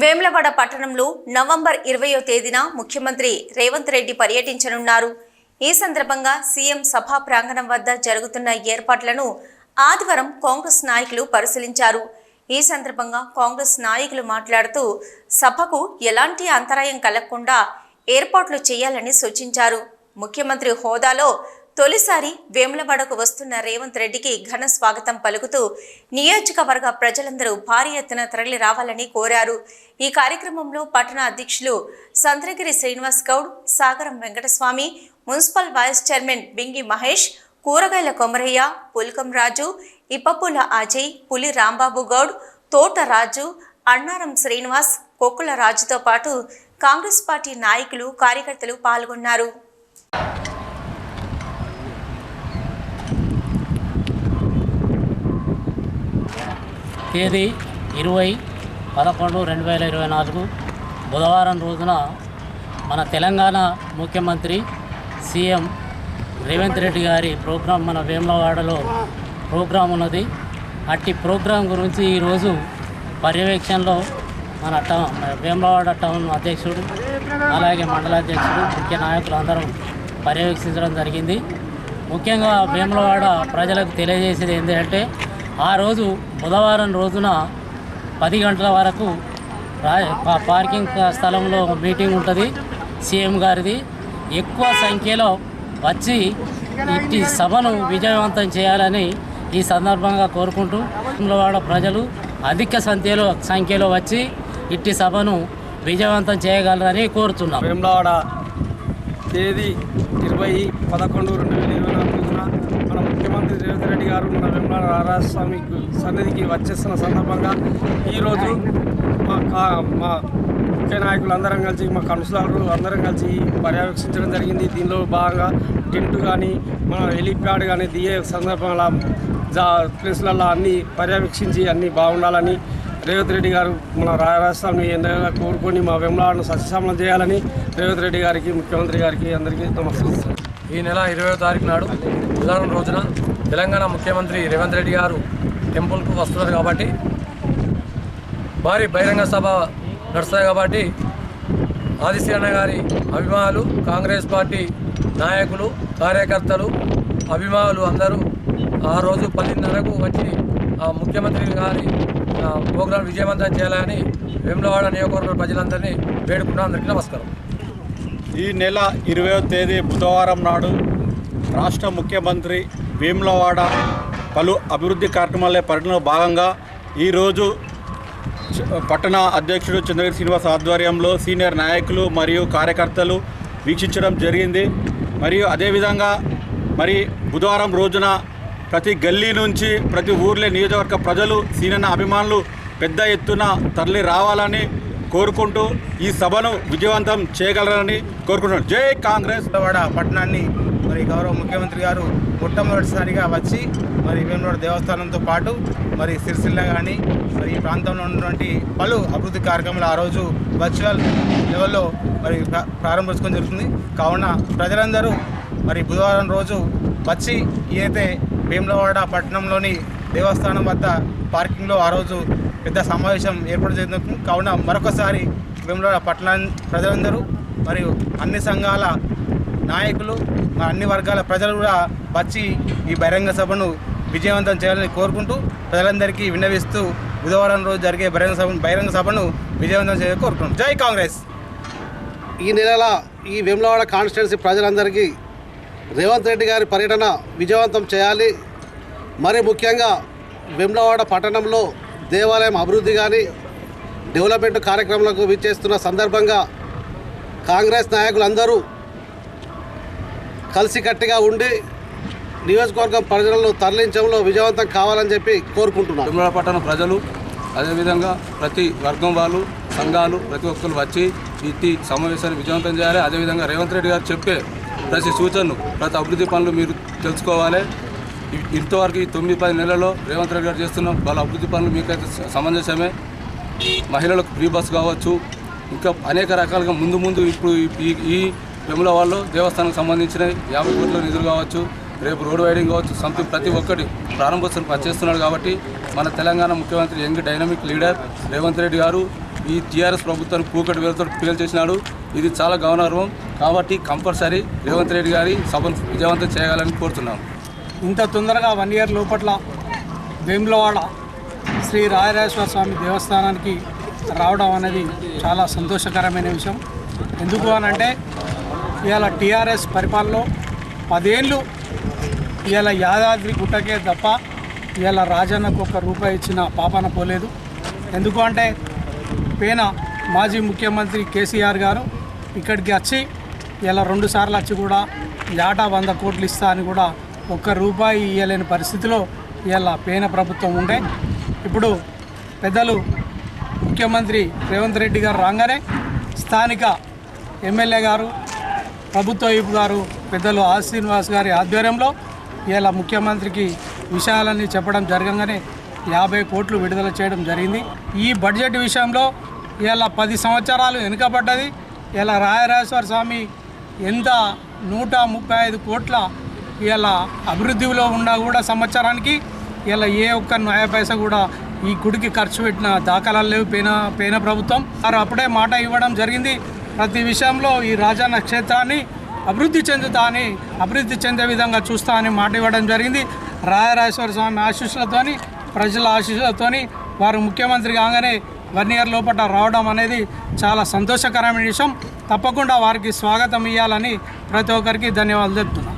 వేములవాడ పట్టణంలో నవంబర్ ఇరవయో తేదీన ముఖ్యమంత్రి రేవంత్ రెడ్డి పర్యటించనున్నారు. ఈ సందర్భంగా సీఎం సభా ప్రాంగణం వద్ద జరుగుతున్న ఏర్పాట్లను ఆదివారం కాంగ్రెస్ నాయకులు పరిశీలించారు. ఈ సందర్భంగా కాంగ్రెస్ నాయకులు మాట్లాడుతూ సభకు ఎలాంటి అంతరాయం కలగకుండా ఏర్పాట్లు చేయాలని సూచించారు. ముఖ్యమంత్రి హోదాలో తొలిసారి వేములవాడకు వస్తున్న రేవంత్ రెడ్డికి ఘన స్వాగతం పలుకుతూ నియోజకవర్గ ప్రజలందరూ భారీ ఎత్తున తరలి రావాలని కోరారు. ఈ కార్యక్రమంలో పట్టణ అధ్యక్షులు Sandragiri Srinivas Goud Sagaram Venkataswamy municipal vice chairman Bingi Mahesh కూరగాయల కొమరయ్య పుల్కం రాజు ఇప్పపుల అజయ్ పులి రాంబాబు గౌడ్ తోట రాజు అన్నారం శ్రీనివాస్ కొక్కుల రాజుతో పాటు కాంగ్రెస్ పార్టీ నాయకులు కార్యకర్తలు పాల్గొన్నారు. తేదీ ఇరవై పదకొండు రెండు వేల ఇరవై నాలుగు బుధవారం రోజున మన తెలంగాణ ముఖ్యమంత్రి సీఎం రేవంత్ రెడ్డి గారి ప్రోగ్రాం మన వేములవాడలో ప్రోగ్రాం ఉన్నది. అట్టి ప్రోగ్రాం గురించి ఈరోజు పర్యవేక్షణలో మన టౌన్ వేములవాడ టౌన్ అధ్యక్షుడు అలాగే మండలాధ్యక్షుడు ముఖ్య నాయకులు అందరం పర్యవేక్షించడం జరిగింది. ముఖ్యంగా వేములవాడ ప్రజలకు తెలియజేసేది ఏంటంటే ఆ రోజు బుధవారం రోజున పది గంటల వరకు పార్కింగ్ స్థలంలో మీటింగ్ ఉంటుంది సీఎం గారిది. ఎక్కువ సంఖ్యలో వచ్చి ఇట్టి సభను విజయవంతం చేయాలని ఈ సందర్భంగా కోరుకుంటూ వేములవాడ ప్రజలు అధిక సంఖ్యలో సంఖ్యలో వచ్చి ఇట్టి సభను విజయవంతం చేయగలరని కోరుతున్నాం. వేములవాడ తేదీ ఇరవై పదకొండు రెండు వేల ఇరవై నాలుగున మన ముఖ్యమంత్రి రేవంత్ రెడ్డి గారు మన వెంబడ నారాయణస్వామి సన్నిధికి వచ్చేస్తున్న సందర్భంగా ఈరోజు మా కా మా ముఖ్య నాయకులు అందరం కలిసి మా కౌన్సిలర్లు అందరం కలిసి పర్యవేక్షించడం జరిగింది. దీనిలో భాగంగా టెంట్ కానీ మన హెలిప్యాడ్ కానీ దిగే సందర్భంలో జా ప్లేస్లలో అన్నీ పర్యవేక్షించి అన్నీ బాగుండాలని రేవంత్ రెడ్డి గారు మన రాష్ట్రాన్ని ఎంతగా కోరుకొని మా వెంబడాలను సస్యశ్యామలం చేయాలని రేవంత్ రెడ్డి గారికి ముఖ్యమంత్రి గారికి అందరికీ నమస్కరిస్తాను ఈ నెల ఇరవై తారీఖు నాడు బుధవారం రోజున తెలంగాణ ముఖ్యమంత్రి రేవంత్ రెడ్డి గారు టెంపుల్కు వస్తున్నారు కాబట్టి భారీ బహిరంగ సభ నడుస్తుంది కాబట్టి ఆదిశ్రీఅన్న గారి అభిమానులు కాంగ్రెస్ పార్టీ నాయకులు కార్యకర్తలు అభిమానులు అందరూ ఆ రోజు పదిన్నరకు వచ్చి ఆ ముఖ్యమంత్రి గారి ప్రోగ్రాం విజయవంతం చేయాలని వేములవాడ నియోజకవర్గ ప్రజలందరినీ వేడుకున్నాం అందరికీ నమస్కారం. ఈ నెల ఇరవయో తేదీ బుధవారం నాడు రాష్ట్ర ముఖ్యమంత్రి వేములవాడ పలు అభివృద్ధి కార్యక్రమాల పర్యటనలో భాగంగా ఈరోజు పట్టణ అధ్యక్షుడు చంద్రగిరి శ్రీనివాస్ ఆధ్వర్యంలో సీనియర్ నాయకులు మరియు కార్యకర్తలు వీక్షించడం జరిగింది. మరియు అదేవిధంగా మరి బుధవారం రోజున ప్రతి గల్లీ నుంచి ప్రతి ఊర్లే నియోజకవర్గ ప్రజలు సీనన్న అభిమానులు పెద్ద ఎత్తున తరలి రావాలని కోరుకుంటూ ఈ సభను విజయవంతం చేయగలరని కోరుకుంటున్నాను. జై కాంగ్రెస్! వేములవాడ పట్టణాన్ని మరి గౌరవ ముఖ్యమంత్రి గారు మొట్టమొదటిసారిగా వచ్చి మరి వేములవాడ దేవస్థానంతో పాటు మరి సిరిసిల్ల కానీ మరి ఈ ప్రాంతంలో ఉన్నటువంటి పలు అభివృద్ధి కార్యక్రమాలు ఆ రోజు వర్చువల్ లెవెల్లో మరి ప్రారంభించుకొని జరుగుతుంది. కావున ప్రజలందరూ మరి బుధవారం రోజు వచ్చి ఏదైతే భీమలవాడ పట్టణంలోని దేవస్థానం వద్ద పార్కింగ్లో ఆ రోజు పెద్ద సమావేశం ఏర్పాటు జరుగుతుంది కావున మరొకసారి భీమలవాడ పట్టణ ప్రజలందరూ మరియు అన్ని సంఘాల నాయకులు అన్ని వర్గాల ప్రజలు కూడా వచ్చి ఈ బహిరంగ సభను విజయవంతం చేయాలని కోరుకుంటూ ప్రజలందరికీ విన్నవిస్తూ బుధవారం రోజు జరిగే బహిరంగ సభ బహిరంగ సభను విజయవంతం చేయాలని కోరుకుంటున్నాం. జై కాంగ్రెస్! ఈ నెలల ఈ వేములవాడ కాన్స్టిట్యున్సీ ప్రజలందరికీ రేవంత్ రెడ్డి గారి పర్యటన విజయవంతం చేయాలి. మరి ముఖ్యంగా వెమ్లవాడ పట్టణంలో దేవాలయం అభివృద్ధి కానీ డెవలప్మెంట్ కార్యక్రమాలకు విచ్చేస్తున్న సందర్భంగా కాంగ్రెస్ నాయకులందరూ కలిసికట్టుగా ఉండి నియోజకవర్గం ప్రజలను తరలించడంలో విజయవంతం కావాలని చెప్పి కోరుకుంటున్నాను తిరుమల పట్టణ ప్రజలు అదేవిధంగా ప్రతి వర్గం వాళ్ళు సంఘాలు ప్రతి ఒక్కరు వచ్చి ఇట్టి సమావేశాన్ని విజయవంతం చేయాలి. అదేవిధంగా రేవంత్ రెడ్డి గారు చెప్పే ప్రతి సూచనలు ప్రతి అభివృద్ధి పనులు మీరు తెలుసుకోవాలి. ఇంతవరకు ఈ తొమ్మిది పది నెలల్లో రేవంత్ రెడ్డి గారు చేస్తున్న వాళ్ళ అభివృద్ధి పనులు మీకైతే సమంజసమే. మహిళలకు ఫ్రీ బస్ కావచ్చు. ఇంకా అనేక రకాలుగా ముందు ముందు ఇప్పుడు ఈ ఈ వెముల వాళ్ళు దేవస్థానం సంబంధించిన యాభై కోట్ల నిధులు కావచ్చు రేపు రోడ్ వైడింగ్ కావచ్చు సంథింగ్ ప్రతి ఒక్కటి ప్రారంభోత్సవం చేస్తున్నాడు కాబట్టి మన తెలంగాణ ముఖ్యమంత్రి young dynamic leader Revanth Reddy garu ఈ టీఆర్ఎస్ ప్రభుత్వాన్ని కూకటి వేలతో పేల్చేసినాడు ఇది చాలా గౌరవం కాబట్టి కంపల్సరీ రేవంత్ రెడ్డి గారి సభను విజయవంతం చేయాలని కోరుతున్నాం. ఇంత తొందరగా వన్ ఇయర్ లోపట్ల వేములవాడ శ్రీ రాయరాజేశ్వర స్వామి దేవస్థానానికి రావడం అనేది చాలా సంతోషకరమైన విషయం. ఎందుకు అని అంటే ఇవాళ టీఆర్ఎస్ పరిపాలనలో పదేళ్ళు ఇవాళ యాదాద్రి గుట్టకే తప్ప ఇవాళ రాజన్నకు ఒక రూపాయి ఇచ్చిన పాపన పోలేదు. ఎందుకు అంటే పేన మాజీ ముఖ్యమంత్రి కేసీఆర్ గారు ఇక్కడికి వచ్చి ఇలా రెండు సార్లు వచ్చి కూడా యాటా వంద కోట్లు ఇస్తా అని కూడా ఒక్క రూపాయి ఇవ్వలేని పరిస్థితిలో ఇలా పేన ప్రభుత్వం ఉండే. ఇప్పుడు పెద్దలు ముఖ్యమంత్రి రేవంత్ రెడ్డి గారు రాగానే స్థానిక ఎమ్మెల్యే గారు ప్రభుత్వ వైపు గారు పెద్దలు ఆర్ శ్రీనివాస్ గారి ఆధ్వర్యంలో ఇలా ముఖ్యమంత్రికి విషయాలన్నీ చెప్పడం జరగంగానే యాభై కోట్లు విడుదల చేయడం జరిగింది. ఈ బడ్జెట్ విషయంలో ఇలా పది సంవత్సరాలు వెనుకబడ్డది. ఇలా రాయరాజేశ్వర స్వామి ఎంత నూట ముప్పై ఐదు కోట్ల ఇలా అభివృద్ధిలో ఉన్నా కూడా సంవత్సరానికి ఇలా ఏ ఒక్క న్యాయ పైస కూడా ఈ గుడికి ఖర్చు పెట్టిన దాఖలాలు లేవు. పేన పేన ప్రభుత్వం వారు అప్పుడే మాట ఇవ్వడం జరిగింది. ప్రతి విషయంలో ఈ రాజన్న క్షేత్రాన్ని అభివృద్ధి చెందుతా అని అభివృద్ధి చెందే విధంగా చూస్తా అని మాట ఇవ్వడం జరిగింది. రాయరాజేశ్వర స్వామి ఆశీస్సులతోని ప్రజల ఆశీస్సులతోని వారు ముఖ్యమంత్రి కాగానే వన్ ఇయర్ లోపల రావడం అనేది చాలా సంతోషకరమైన విషయం. తప్పకుండా వారికి స్వాగతం ఇవ్వాలని ప్రతి ఒక్కరికి ధన్యవాదాలు చెప్తున్నాను